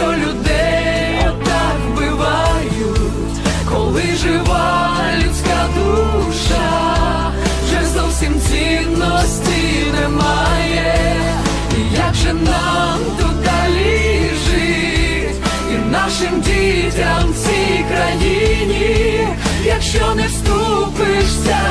Якщо людей отак вбивають, коли жива людська душа, вже зовсім цінності немає, І як же нам тут далі і нашим дітям в цій країні, якщо не стоїть вступишся.